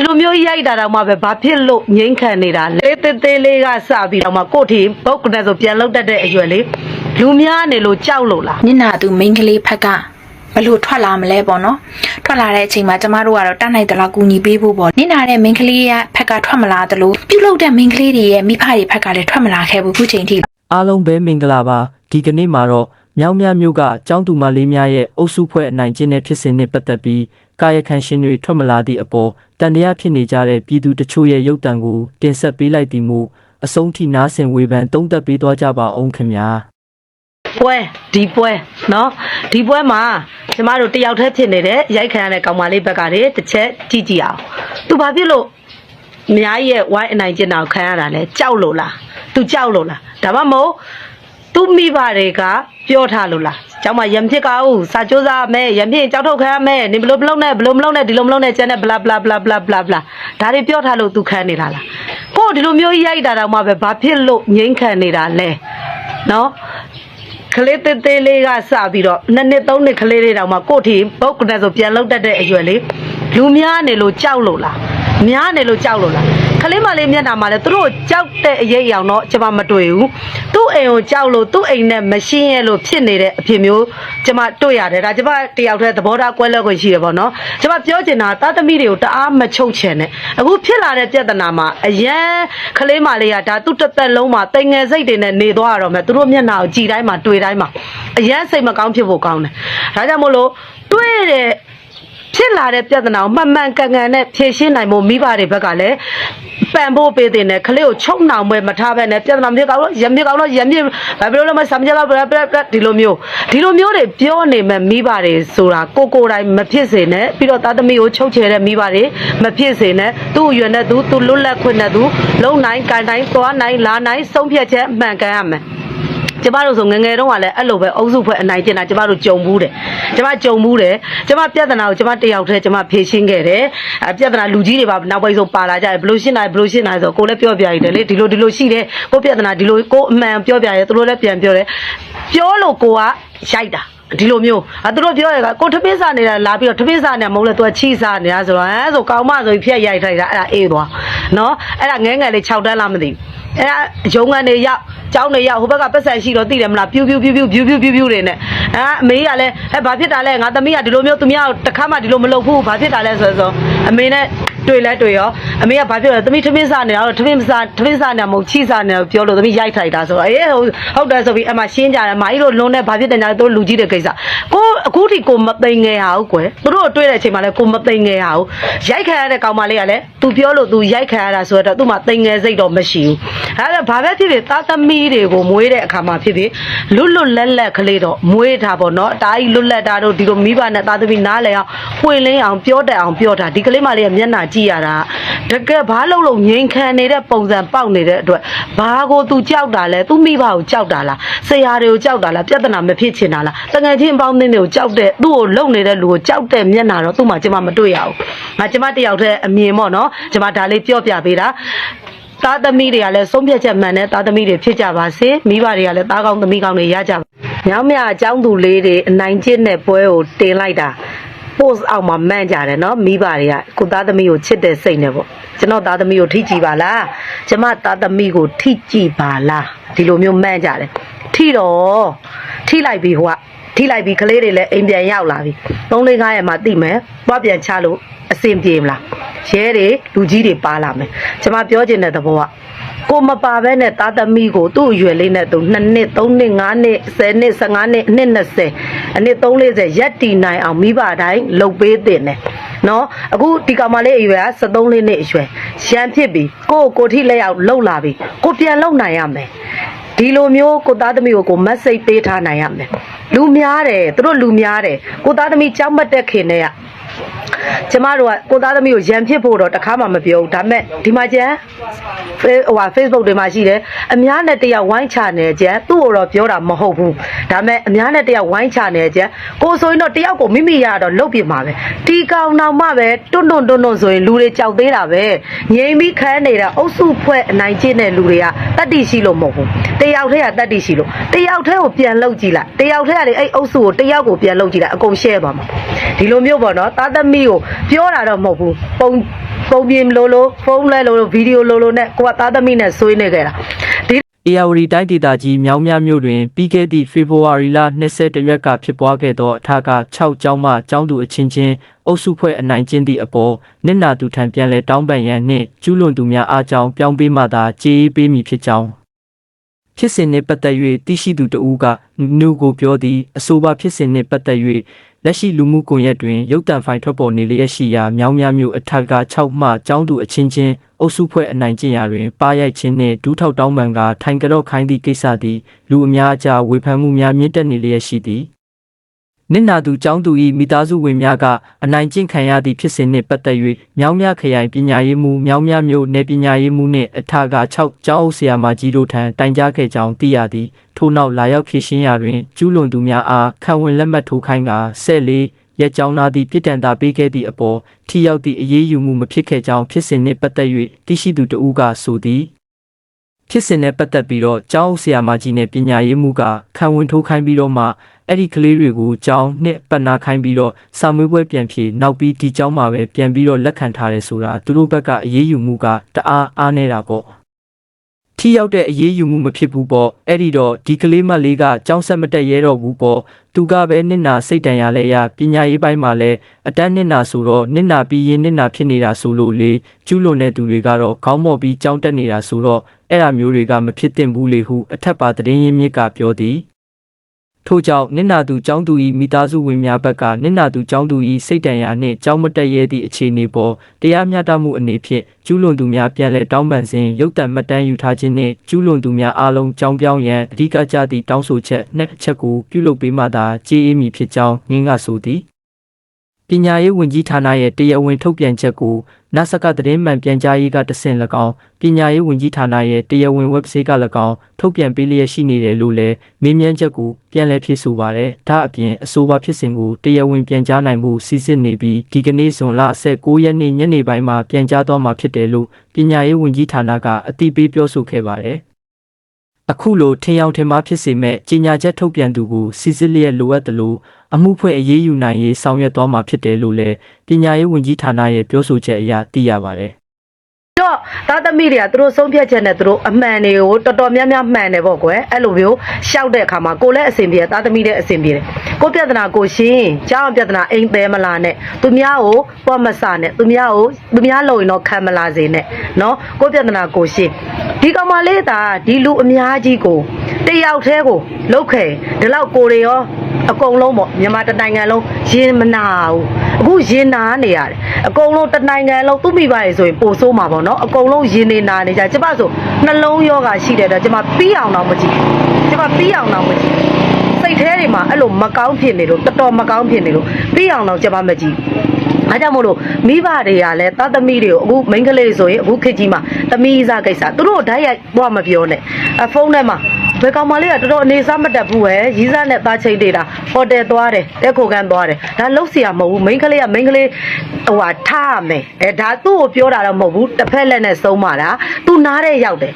ဒီလိုမျိုးရိုက်တာတော့မှပဲဘာဖြစ်လို့ငိမ့်ခံနေတာလဲတေးသေးလေးကစပြီးတော့မှကို့ထီပုတ်ကနေဆိုပြန်လောက်တတ်တဲ့အရွယ်လေးလူများနေလို့ကြောက်လို့လားနင့်နာသူမိန်းကလေးဖက်ကဘလို့ထွက်လာမလဲပေါ့နော်ထွက်လာတဲ့အချိန်မှာကျမတို့ကတော့တတ်နိုင်သလားကူညီပေးဖို့ပေါ့နင့်နာတဲ့မိန်းကလေးရဲ့ဖက်ကထွက်မလာသလိုပြုတ်လောက်တဲ့မိန်းကလေးတွေရဲ့မိဖတွေဖက်ကလည်းထွက်မလာခဲ့ဘူးခုချိန်ထိအားလုံးပဲမင်္ဂလာပါဒီကနေ့မှာတော့မြောင်မြမြို့ကကျောင်းသူမလေးများရဲ့အုပ်စုဖွဲ့အနိုင်ကျင့်တဲ့ဖြစ်စဉ်နဲ့ပတ်သက်ပြီး ကာယကံရှင်တွေထွက်မလာသည့်အပေါ်တန်တရားဖြစ်နေကြတဲ့ပြည်သူတချို့ရဲ့ရုပ်တံကိုတင်ဆက်ပေးလိုက်သည်မူအဆုံးထိနားဆင်ဝေဖန်တုံးသက်ပေးသွားကြပါအောင်ခင်ဗျာ ပွဲဒီပွဲเนาะဒီပွဲမှာကျမတို့တယောက်တည်းဖြစ်နေတဲ့ရိုက်ခံရတဲ့ကောင်မလေးဘက်ကတည်းတစ်ချက်ကြည့်ကြည့်အောင်သူဘာဖြစ်လို့အများကြီးရဲ့ဝိုင်းအနိုင်ကျင်တာကိုခံရတာလဲကြောက်လို့လားသူကြောက်လို့လားဒါမှမဟုတ်သူမိဘတွေကပြောထားလို့လား ကျောင်းမှာရံဖြစ်ကအောင်စာကြိုးစားမယ်ရံဖြစ်ရင်ကြောက်ထုတ်ခံရမယ်နင်ဘလို့မလုပ်နဲ့ဘလို့မလုပ်နဲ့ဒီလိုမလုပ်နဲ့ကျန်တဲ့ bla bla bla bla bla bla ဒါတွေပြောထားလို့သူခံနေတာလားကို့ဒီလိုမျိုးရိုက်တာတော့မှပဲဘာဖြစ်လို့ငိမ့်ခံနေတာလဲနော်ကလေးသေးသေးလေးကစပြီးတော့နှစ်နှစ်သုံးနှစ်ကလေးလေးတောင်မှကို့ထီပုတ်ကနေဆိုပြန်လောက်တတ်တဲ့အရွယ်လေးလူများနေလို့ကြောက်လို့လားများနေလို့ကြောက်လို့လား ကလေးမလေးမျက်နှာမှာလည်းသူတို့ကြောက်တဲ့အရေးအယောင်တော့ကျွန်မမတွေ့ဘူးသူ့အိမ်ကိုကြောက်လို့သူ့အိမ်နဲ့မရှင်းရလို့ဖြစ်နေတဲ့အဖြစ်မျိုးကျွန်မတွေ့ရတယ်ဒါကျွန်မတယောက်တည်းသဘောထားကွဲလွဲခွင့်ရှိရပါတော့ကျွန်မပြောချင်တာတာသမီတွေကိုတအားမချုပ်ချင်နဲ့အခုဖြစ်လာတဲ့ပြဿနာမှာအရန်ကလေးမလေးကဒါသူ့တစ်သက်လုံးမှာတိမ်ငယ်စိတ်တွေနဲ့နေသွားရတော့မယ်သူတို့မျက်နှာကိုကြည်တိုင်းမှာတွေ့တိုင်းမှာအရန်စိတ်မကောင်းဖြစ်ဖို့ကောင်းတယ်ဒါကြောင့်မို့လို့တွေ့တဲ့ ဖြစ်လာတဲ့ပြဿနာကိုမှန်မှန်ကန်ကန်နဲ့ဖြေရှင်းနိုင်ဖို့မိဘတွေဘက်ကလည်းပံ့ဖို့ပေးတဲ့နဲ့ကလေးကိုချုံနှောင်ပွဲမထားဘဲနဲ့ပြဿနာမျိုးကောင်းလို့ရမြစ်ကောင်းလို့ရမြစ်ဘာဖြစ်လို့လဲမစမ်းကြလားဘလဘလဒီလိုမျိုးဒီလိုမျိုးတွေပြောနေမဲ့မိဘတွေဆိုတာကိုကိုယ်တိုင်မဖြစ်စေနဲ့ပြီးတော့သားသမီးကိုချုပ်ချယ်တဲ့မိဘတွေမဖြစ်စေနဲ့သူ့အရွယ်နဲ့သူသူလွတ်လပ်ခွင့်နဲ့သူလုံနိုင်ကန်တိုင်းသွားနိုင်လာနိုင်ဆုံးဖြတ်ချက်မှန်ကန်ရမယ် ကျမတို့ဆိုငယ်ငယ်တုန်းကလည်းအဲ့လိုပဲအုပ်စုဖွဲ့အနိုင်ကျင့်တာကျမတို့ကြုံဘူးတယ်ကျမကြုံဘူးတယ်ကျမပြဿနာကိုကျမတယောက်တည်းကျမဖြေရှင်းခဲ့တယ်အပြဿနာလူကြီးတွေပါနောက်ပိုင်းဆုံးပါလာကြတယ်ဘလို့ရှင်းတာဘလို့ရှင်းတာဆိုကိုလည်းပြောပြရတယ်လေဒီလိုဒီလိုရှိတယ်ကိုပြဿနာဒီလိုကိုအမှန်ပြောပြရဲသူတို့လည်းပြန်ပြောတယ်ပြောလို့ကိုကရိုက်တာဒီလိုမျိုးအဲသူတို့ပြောရကကိုထမင်းစားနေတာလာပြီးတော့ထမင်းစားနေမဟုတ်လေသူကချီစားနေတာဆိုတော့ဟမ်ဆိုကောင်းမဆိုပြီးဖြက်ရိုက်ထိုက်တာအဲ့ဒါအေးသွားနော်အဲ့ဒါငဲငယ်လေး6တန်းလားမသိဘူး အဲ့ဒါရုံငန်းတွေရောက်ကျောင်းတွေရောက်ဟိုဘက်ကပတ်စံရှိတော့သိတယ်မလားပြူးပြူးပြူးပြူးပြူးပြူးပြူးပြူးတွေနဲ့အဲအမေကလည်းဟဲ့ဘာဖြစ်တာလဲငါသမီးကဒီလိုမျိုးသူများတခါမှဒီလိုမလုပ်ဘူးဘာဖြစ်တာလဲဆိုတော့အမေနဲ့တွေ့လဲတွေ့ရောအမေကဘာဖြစ်လဲသမီးထမင်းစားနေတာတော့ထမင်းမစားထမင်းစားနေမဟုတ်ချီစားနေပြောလို့သမီးရိုက်ထိုက်တာဆိုတော့အေးဟုတ်ဟုတ်တယ်ဆိုပြီးအမရှင်းကြတယ်မာကြီးတို့လွန်နေဘာဖြစ်တယ်ညာတို့လူကြီးတဲ့ကိစ္စကိုအခုထိကိုမသိငယ်ဟာဟုတ်ကွယ်သူတို့တွေ့တဲ့အချိန်မှာလဲကိုမသိငယ်ဟာဟုတ်ရိုက်ခံရတဲ့ကောင်မလေးကလည်း तू ပြောလို့ तू ရိုက်ခံရတာဆိုတော့ तू မှသိငယ်စိတ်တော့မရှိဘူး အဲ့ဒါဘာပဲဖြစ်ဖြစ်သားသမီးတွေကိုမွေးတဲ့အခါမှာဖြစ်ဖြစ်လွတ်လွတ်လပ်လပ်ကလေးတော့မွေးတာပေါ့နော်အတားကြီးလွတ်လပ်တာတို့ဒီလိုမိဘနဲ့သားသမီးနားလဲအောင်ပွင့်လင်းအောင်ပြောတတ်အောင်ပြောတာဒီကလေးမလေးကမျက်နှာကြည့်ရတာတကယ်ဘာလို့လို့ငြိမ်ခံနေတဲ့ပုံစံပေါက်နေတဲ့အတွက်ဘာကို तू ကြောက်တာလဲ तू မိဘကိုကြောက်တာလားဆရာတွေကိုကြောက်တာလားပြဿနာမဖြစ်ချင်တာလားတငယ်ချင်းအပေါင်းအသင်းတွေကိုကြောက်တဲ့သူ့ကိုလုံနေတဲ့လူကိုကြောက်တဲ့မျက်နှာတော့သူ့မှာကျမမတွေ့ရဘူးငါကျမတယောက်တည်းအမြင်ပေါ့နော်ကျမဒါလေးပြောပြပေးတာ သားသမီးတွေကလည်းဆုံးဖြတ်ချက်မှန်တဲ့သားသမီးတွေဖြစ်ကြပါစေမိဘတွေကလည်းသားကောင်းသမီးကောင်းတွေရကြပါညောင်မြအကြောင်းသူလေးတွေအနိုင်ကျင့်တဲ့ပွဲကိုတင်လိုက်တာ post အောက်မှာမှန့်ကြတယ်နော်မိဘတွေကကိုသားသမီးကိုချစ်တဲ့စိတ်နဲ့ပေါ့ကျွန်တော်သားသမီးကိုထိကြည့်ပါလားကျမသားသမီးကိုထိကြည့်ပါလားဒီလိုမျိုးမှန့်ကြတယ်ထိတော့ထိလိုက်ပြီဟိုက ထိလိုက်ပြီကလေးတွေလည်းအိမ်ပြန်ရောက်လာပြီ၃လေး၅ရက်မှတိမယ်သွားပြန်ချလို့အဆင်ပြေမလားရဲတွေလူကြီးတွေပါလာမယ်ကျမပြောချင်တဲ့သဘောကကိုမပါဘဲနဲ့သားသမီးကိုသူ့အရွယ်လေးနဲ့သူ2နှစ်3နှစ်5နှစ်10နှစ်15နှစ်အနှစ်20အနှစ်340ရက်တီနိုင်အောင်မိဘတိုင်းလှုပ်ပေးတင်တယ်နော်အခုဒီကောင်မလေးအရွယ်က73လေးနှစ်အရွယ်ရန်ဖြစ်ပြီကိုကိုကိုထိလက်ရောက်လှုပ်လာပြီကိုပြန်လှုပ်နိုင်ရမယ် ဒီလိုမျိုးကိုသားသမီးကိုကိုမက်ဆေ့ပေးထားနိုင်ရမယ်လူများတယ်သူတို့လူများတယ်ကိုသားသမီးကြောက်မတက်ခင်နဲ့က ကျမတို့ကကိုသားသမီးကိုရန်ဖြစ်ဖို့တော့တခါမှမပြောဘူးဒါပေမဲ့ဒီမှာကျန်ဖေးဟိုဟာ Facebook တွေမှာရှိတယ်အများနဲ့တယောက်ဝိုင်းချနေကြန်သူ့ကိုတော့ပြောတာမဟုတ်ဘူးဒါပေမဲ့အများနဲ့တယောက်ဝိုင်းချနေကြန်ကိုဆိုရင်တော့တယောက်ကိုမိမိရတော့လုတ်ပြမှာပဲဒီကောင်နောက်မှပဲတွန်းတွန်းတွန်းတွန်းဆိုရင်လူတွေကြောက်သေးတာပဲငြိမ်ပြီးခန်းနေတာအုပ်စုဖွဲ့အနိုင်ကျင့်တဲ့လူတွေကတတ်တိရှိလို့မဟုတ်ဘူးတယောက်တည်းကတတ်တိရှိလို့တယောက်တည်းကိုပြန်လုတ်ကြည့်လိုက်တယောက်တည်းကလေအဲ့အုပ်စုကိုတယောက်ကိုပြန်လုတ်ကြည့်လိုက်အကုန် share သွားမှာ ဒီလိုမျိုးပေါ့နော်သားသမီးကိုပြောတာတော့မဟုတ်ဘူးပုံပုံပြင်လို့လို့ဖုန်းလဲလို့လို့ဗီဒီယိုလို့လို့နဲ့ကိုကသားသမီးနဲ့ဆွေးနေခဲ့တာဒီအေယာဝတီတိုင်းဒေသကြီးမြောင်းမြမြို့တွင်ပြီးခဲ့သည့်ဖေဖော်ဝါရီလ22ရက်ကဖြစ်ပွားခဲ့သောအထက6ကျောင်းမှကျောင်းသူအချင်းချင်းအုပ်စုဖွဲ့အနိုင်ကျင့်သည့်အပေါ်နစ်နာသူထံပြန်လည်တောင်းပန်ရန်နှင့်ကျူးလွန်သူများအားကြောင်းပြောင်းပေးမှသာကြေးအေးပေးမည်ဖြစ်ကြောင်း ဖြစ်စဉ်နှင့်ပတ်သက်၍သိရှိသူတဦးကနုကိုပြောသည်အဆိုပါဖြစ်စဉ်နှင့်ပတ်သက်၍လက်ရှိလူမှုကွန်ရက်တွင်ရုပ်တံဖိုင်ထွက်ပေါ်နေလျက်ရှိရာမြောင်းမြမြို့အထက်က6မှကျောင်းသူအချင်းချင်းအုပ်စုဖွဲ့အနိုင်ကျင့်ရာတွင်ပါရိုက်ခြင်းနှင့်ဒူးထောက်တောင်းပန်ကထိုင်ကြတော့ခိုင်းသည့်ကိစ္စသည်လူအများအကြားဝေဖန်မှုများမြင့်တက်နေလျက်ရှိသည် နစ်နာသူကျောင်းသူ၏မိသားစုဝင်များကအနိုင်ကျင့်ခံရသည့်ဖြစ်စဉ်နှင့်ပတ်သက်၍မြောင်းမြခရိုင်ပညာရေးမှူးမြောင်းမြမြို့နယ်ပညာရေးမှူးနှင့်အထက6ကျောင်းအုပ်ဆရာမကြီးတို့ထံတိုင်ကြားခဲ့ကြောင်းသိရသည်ထို့နောက်လာရောက်ဖြည့်ရှင်းရာတွင်ကျူးလွန်သူများအားခံဝင်လက်မှတ်ထိုးခိုင်းကဆက်လေးရက်ကြောင်းသားသည့်ပြည်တံတာပေးခဲ့သည့်အပေါ်ထိရောက်သည့်အရေးယူမှုမဖြစ်ခဲ့ကြောင်းဖြစ်စဉ်နှင့်ပတ်သက်၍သိရှိသူတဦးကဆိုသည်ဖြစ်စဉ်နဲ့ပတ်သက်ပြီးတော့ကျောင်းအုပ်ဆရာမကြီးနဲ့ပညာရေးမှူးကခံဝင်ထိုးခိုင်းပြီးတော့မှ အဲ့ဒီကလေးတွေကိုကျောင်းနှစ်ပတ်နာခိုင်းပြီးတော့စာမွေးပွဲပြန်ဖြေနောက်ပြီးဒီကျောင်းမှာပဲပြန်ပြီးတော့လက်ခံထားတယ်ဆိုတာသူတို့ဘက်ကအရေးယူမှုကတအားအားနေတာပေါ့ထိရောက်တဲ့အရေးယူမှုမဖြစ်ဘူးပေါ့အဲ့ဒီတော့ဒီကလေးမလေးကကြောင်းဆက်မတက်ရဲတော့ဘူးပေါ့သူကပဲနစ်နာစိတ်တန်ရလဲရပညာရေးပိုင်းမှာလဲအတန်းနစ်နာဆိုတော့နစ်နာပြီးရင်နစ်နာဖြစ်နေတာဆိုလို့လေကျူးလွန်တဲ့သူတွေကတော့ခေါင်းမော့ပြီးကြောင်းတက်နေတာဆိုတော့အဲ့အမျိုးတွေကမဖြစ်သင့်ဘူးလေဟုအထက်ပါသတင်းရင်းမြစ်ကပြောသည် ထို့ကြောင့်နစ်နာသူကျောင်းသူ၏မိသားစုဝင်များဘက်ကနစ်နာသူကျောင်းသူ၏စိတ်တန်ရာနှင့်ကြောင်းမတက်ရဲသည့်အခြေအနေပေါ်တရားမျှတမှုအနေဖြင့်ကျူးလွန်သူများပြန်လည်တောင်းပန်စဉ်ရုပ်တံမှတ်တမ်းယူထားခြင်းနှင့်ကျူးလွန်သူများအားလုံးကြောင်းပြောင်းရန်အဓိကကျသည့်တောင်းဆိုချက်နှစ်ချက်ကိုပြုလုပ်ပေးမှသာကြေးအေးမည်ဖြစ်ကြောင်းငင်းကဆိုသည်ပညာရေးဝန်ကြီးဌာနရဲ့တရားဝင်ထုတ်ပြန်ချက်ကို နာဆကသတင်းမှန်ပြန်ကြားရေးကတဆင့်၎င်းပညာရေးဝန်ကြီးဌာနရဲ့တရားဝင် website က၎င်းထုတ်ပြန်ပေးလျက်ရှိနေတယ်လို့လည်းမေးမြန်းချက်ကိုပြန်လည်ဖြေဆိုပါရယ်ဒါအပြင်အဆိုပါဖြစ်စဉ်ကိုတရားဝင်ပြန်ကြားနိုင်မှုစီစစ်နေပြီးဒီကနေ့ဇွန်လ19ရက်နေ့ညနေပိုင်းမှာပြန်ကြားသွားမှာဖြစ်တယ်လို့ပညာရေးဝန်ကြီးဌာနကအသိပေးပြောဆိုခဲ့ပါတယ် အခုလိုထင်ရောက်ထင်မှားဖြစ်စေမဲ့ကြီးညာချက်ထုတ်ပြန်သူကိုစီစစ်လျက်လိုအပ်တယ်လို့အမှုဖွဲ့အရေးယူနိုင်ရေးဆောင်ရွက်သွားမှာဖြစ်တယ်လို့လည်းပညာရေးဝန်ကြီးဌာနရဲ့ပြောဆိုချက်အရသိရပါတယ်တော့ သားသမီးတွေကသူတို့ဆုံးဖြတ်ချက်နဲ့သူတို့အမှန်တွေကိုတော်တော်များများမှန်တယ်ပေါ့ကွယ်အဲ့လိုမျိုးရှောက်တဲ့အခါမှာကိုလည်းအဆင်ပြေတယ်သားသမီးလည်းအဆင်ပြေတယ်ကိုပြဿနာကိုရှင်းကြောင်းပြဿနာအိမ်သေးမလားနဲ့သူများကိုပေါ့မဆနဲ့သူများကိုသူများလုံရင်တော့ခံမလာစေနဲ့နော်ကိုပြဿနာကိုရှင်းဒီကောင်မလေးသာဒီလူအများကြီးကိုတယောက်တည်းကိုလုတ်ခဲဒီလောက်ကိုတွေရောအကုန်လုံးပေါ့မြန်မာတစ်နိုင်ငံလုံးရင်မနာဘူးအခုရင်နာနေရတယ်အကုန်လုံးတစ်နိုင်ငံလုံးသူ့မိဘရေဆိုရင်ပိုဆိုးမှာပေါ့နော်အကုန်လုံးရင်နေနာနေကြကျမဆိုနှလုံးယောဂရှိတယ်တော့ကျမပြီးအောင်တော့မကြည့်ကျမပြီးအောင်တော့မကြည့်စိတ်ထဲတွေမှာအဲ့လိုမကောင်းဖြစ်နေလို့တော်တော်မကောင်းဖြစ်နေလို့ပြီးအောင်တော့ကျမမကြည့်အားကြောင့်မို့လို့မိဘတွေကလည်းသားသမီးတွေကိုအခုမိန်းကလေးတွေဆိုရင်အခုခေတ်ကြီးမှာသမီးစားကိစ္စသူတို့ဓာတ်ရိုက်တော့မပြောနဲ့အဖုန်းထဲမှာ ဘယ်ကောင်မလေးကတော်တော်အနေစားမတက်ဘူးပဲရီးစားနဲ့သားချိတ်နေတာဟိုတယ်သွားတယ်တက်ခိုကန်းသွားတယ်ဒါလုံးစီရမဟုတ်ဘူးမိန်းကလေးကမိန်းကလေးဟိုဟာထားမယ်အဲဒါသူ့ကိုပြောတာတော့မဟုတ်ဘူးတစ်ဖက်လက်နဲ့ဆုံးမတာသူနားတဲ့ရောက်တယ်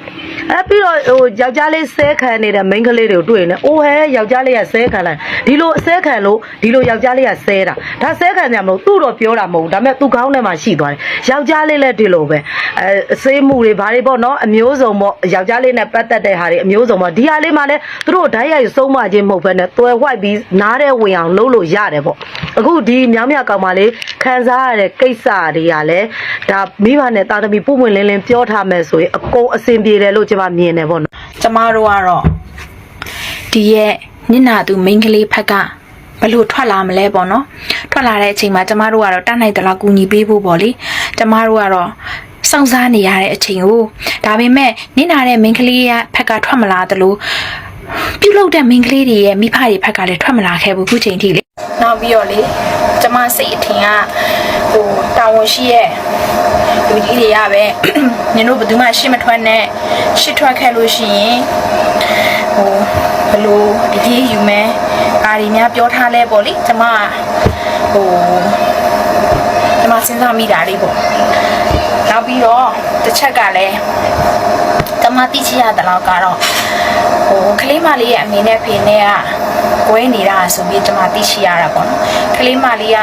အဲပြီးတော့ဟိုယောက်ျားလေးဆဲခံနေတဲ့မိန်းကလေးတွေကိုတွေ့နေ။အိုးဟဲယောက်ျားလေးကဆဲခံလိုက်။ဒီလိုဆဲခံလို့ဒီလိုယောက်ျားလေးကဆဲတာ။ဒါဆဲခံကြမလို့သူ့တော့ပြောတာမဟုတ်ဘူး။ဒါပေမဲ့သူ့ခေါင်းထဲမှာရှိသွားတယ်။ယောက်ျားလေးလည်းဒီလိုပဲ။အဲဆေးမှုတွေဘာတွေပေါ့နော်အမျိုးစုံပေါ့ယောက်ျားလေးနဲ့ပတ်သက်တဲ့ဟာတွေအမျိုးစုံပေါ့ဒီဟာလေးမှလည်းသူတို့ဓာတ်ရိုက်ဆုံးမခြင်းမဟုတ်ဘဲနဲ့တွယ်ဝိုက်ပြီးနားတဲ့ဝင်အောင်လုပ်လို့ရတယ်ပေါ့အခုဒီမြောင်းမြကောင်မလေးခံစားရတဲ့ကိစ္စတွေကလည်းဒါမိဘနဲ့တာသမီပုံမှန်လင်းလင်းပြောထားမယ်ဆိုရင်အကုန်အဆင်ပြေတယ်လို့ကျွန်မမြင်တယ်ပေါ့နော်ကျမတို့ကတော့ဒီရဲ့နစ်နာသူမိန်းကလေးဖက်ကဘလို့ထွက်လာမလဲပေါ့နော်ထွက်လာတဲ့အချိန်မှာကျမတို့ကတော့တတ်နိုင်သလားကူညီပေးဖို့ပေါ့လေကျမတို့ကတော့ စောင့်စားနေရတဲ့အချိန်ကိုဒါပေမဲ့နစ်နာတဲ့မိန်းကလေးရဲ့ဖက်ကထွက်မလာသလိုပြုတ်လုတဲ့မိန်းကလေးတွေရဲ့မိဖတွေဖက်ကလည်းထွက်မလာခဲ့ဘူးခုချိန်ထိလေနောက်ပြီးတော့လေကျမစိတ်အထင်ကဟိုတာဝန်ရှိရဲ့လူကြီးတွေကပဲနင်တို့ဘယ်သူမှရှစ်မထွက်နဲ့ရှစ်ထွက်ခဲ့လို့ရှိရင်ဟိုဘလို့အရေးယူမယ်အာဒီများပြောထားလဲပေါ့လေကျမကဟိုကျမစဉ်းစားမိတာလေးပေါ့ နောက်ပြီးတော့တစ်ချက်ကလည်းကျမသိချရတဲ့လောက်ကတော့ဟိုကလေးမလေးရဲ့အမေနဲ့ဖေနဲ့က ကွဲနေတာဆိုပြီးကျွန်မသိရှိရတာပေါ့နော်ကလေးမလေး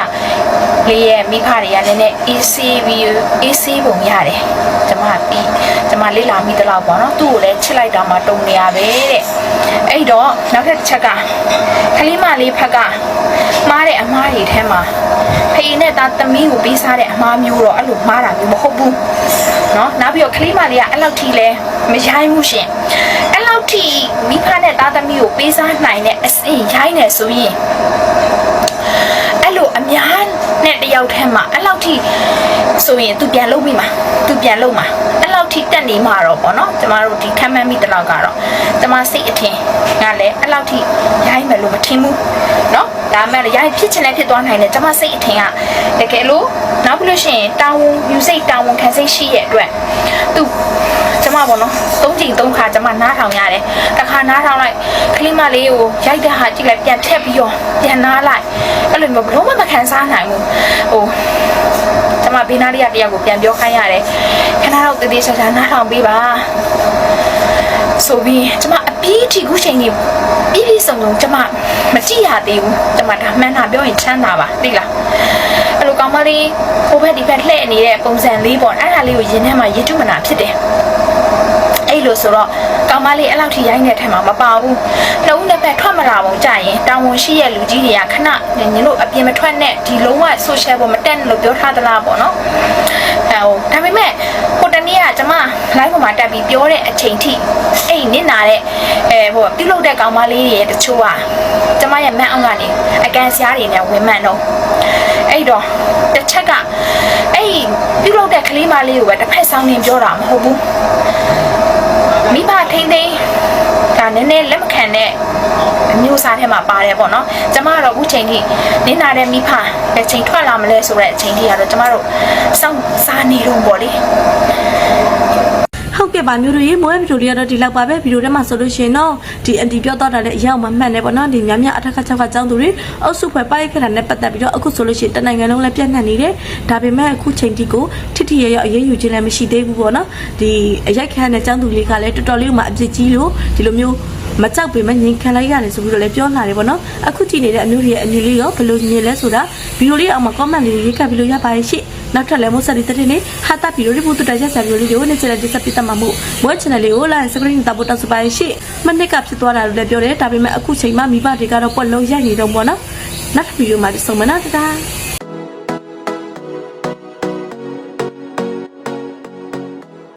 ကလေးရဲ့မိဖတွေကလည်းနည်း AC ပြီး AC ပုံရတယ်ကျွန်မပြီးကျွန်မလေးလာမိတလောက်ပေါ့နော်သူ့ကိုလည်းချစ်လိုက်တာမှတုံနေရပဲတဲ့အဲ့တော့နောက်ထပ်တစ်ချက်ကကလေးမလေးဖက်ကမှားတဲ့အမားတွေထဲမှာဖေးနဲ့သားသမီးကိုပေးစားတဲ့အမားမျိုးတော့အဲ့လိုမှားတာမျိုးမဟုတ်ဘူး နော်နောက်ပြီးတော့ကလေးမလေးကအဲ့လောက်ထိလဲမရိုင်းဘူးရှင်အဲ့လောက်ထိမိဖနဲ့သားသမီးကိုပေးစားနိုင်တဲ့အစင်ရိုင်းနေဆိုရင်အဲ့လိုအများနဲ့တယောက်ထဲမှာအဲ့လောက်ထိဆိုရင် तू ပြန်လုပ်မိမှာ तू ပြန်လုပ်မှာအဲ့ က်နေမှာတော့ပေါ့နော်ကျမတို့ဒီခံမှန်းမိတလောက်ကတော့ကျမစိတ်အထင်ကလည်းအဲ့လောက်ထိရိုင်းမယ်လို့မထင်ဘူးနော်ဒါမှလည်းရိုင်းဖြစ်ချင်လည်းဖြစ်သွားနိုင်တယ်ကျမစိတ်အထင်ကတကယ်လို့နောက်ပြီးလို့ရှိရင်တာဝန်ယူစိတ်တာဝန်ခံစိတ်ရှိရဲ့အတွက်သူကျမပေါ့နော်သုံးချိန်သုံးခါကျမနားထောင်ရတယ်တစ်ခါနားထောင်လိုက်ကလေးမလေးကိုရိုက်တဲ့ဟာကြည့်လိုက်ပြန်ထက်ပြီးတော့ပြန်နားလိုက်အဲ့လိုမျိုးဘလို့မှမခံစားနိုင်ဘူးဟို မဘေးနားလေးကတယောက်ကိုပြန်ပြောခိုင်းရတယ်ခဏတော့တည်တည်ချာချာနားထောင်ပေးပါဆိုပြီးကျမအပြီးအထိခုချိန်ကြီးပြီးပြီးစုံစုံကျမမကြည့်ရသေးဘူးကျမဒါမှန်တာပြောရင်ချမ်းသာပါသိလားအဲ့လိုကောင်မလေးဟိုဘက်ဒီဘက်လှည့်နေတဲ့ပုံစံလေးပေါ့အဲ့ဒါလေးကိုရင်ထဲမှာရေတုမနာဖြစ်တယ်အဲ့လိုဆိုတော့ကောင် မလေးအဲ့လောက်ထိရိုင်းတဲ့ထက်မှာမပါဘူး။လုံးနှစ်ဖက်ထွက်မလာဘူးကြာရင်တာဝန်ရှိရဲ့လူကြီးတွေကခဏနင်တို့အပြင်မထွက်နဲ့ဒီလုံးဝ social ပေါ်မတက်နဲ့လို့ပြောထားသလားပေါ့နော်။အဲဟိုဒါပေမဲ့ဟိုတနေ့ကကျမ live ပေါ်မှာတက်ပြီးပြောတဲ့အချိန်ထိအဲ့နစ်နာတဲ့အဲဟိုပြုတ်လုတဲ့ကောင်မလေးတွေရဲ့တချို့ကကျမရဲ့မန်းအောင်ကနေအကန်စရာတွေနဲ့ဝင်မှန်တော့အဲ့တော့တစ်ချက်ကအဲ့ပြုတ်လုတဲ့ကလေးမလေးကိုပဲတစ်ဖက်ဆောင်နေပြောတာမဟုတ်ဘူး မိဘထိန်းသိမ်းဒါနည်းနည်းလက်မခံတဲ့အမျိုးအစားထဲမှာပါတယ်ပေါ့နော်ကျမကတော့အခုချိန်ထိနင်းနာတဲ့မိဖတစ်ချိန်ထွက်လာမလဲဆိုတဲ့အချိန်ထိကတော့ကျမတို့စောင့်စားနေတော့ပေါ့လေ ဟုတ်ကဲ့ပါမျိုးတို့ရေမိုးဗီဒီယိုလေးကတော့ဒီလောက်ပါပဲဗီဒီယိုထဲမှာဆိုလို့ရှိရင်တော့ဒီအန်တီပြောတော့တာလည်းအရောက်မှမှန်တယ်ပေါ့နော်ဒီများများအထက်ကချက်ကကျောင်းသူတွေအုပ်စုဖွဲ့ပိုက်ခက်တာနဲ့ပတ်သက်ပြီးတော့အခုဆိုလို့ရှိရင်တနိုင်ငံလုံးလည်းပြန့်နှံ့နေတယ်ဒါပေမဲ့အခုချိန်ထိကိုထိထိရရအရေးယူခြင်းလည်းမရှိသေးဘူးပေါ့နော်ဒီအရိုက်ခံတဲ့ကျောင်းသူလေးကလည်းတော်တော်လေးမှအပြစ်ကြီးလို့ဒီလိုမျိုးမကြောက်ပေမဲ့ငင်ခံလိုက်ရတယ်ဆိုပြီးတော့လည်းပြောလာတယ်ပေါ့နော်အခုကြည့်နေတဲ့အမျိုးတွေရဲ့အမျိုးလေးရောဘယ်လိုမြင်လဲဆိုတာဗီဒီယိုလေးအောက်မှာ comment လေးရေးခတ်ပြီးလို့ရပါတယ်ရှင့် နောက်ထပ်လည်းမို့ဆက်ဒီတဲ့နေ့ဟာတာဗီဒီယိုလေးပို့တူတရဆက်ဗီဒီယိုလေးကိုနေ့ချင်တဲ့ဒီဆက်ပြတ်မှာမို့ဝက် channel လေးကို like subscribe တပ်ဖို့တောက်စပါရှင့်မနစ်ကဖြစ်သွားတာလို့လည်းပြောတယ်ဒါပေမဲ့အခုချိန်မှမိဘတွေကတော့ပွက်လုံးရိုက်နေတော့ပေါ့နော်နောက်ဗီဒီယိုမှာဆုံမနော်တတား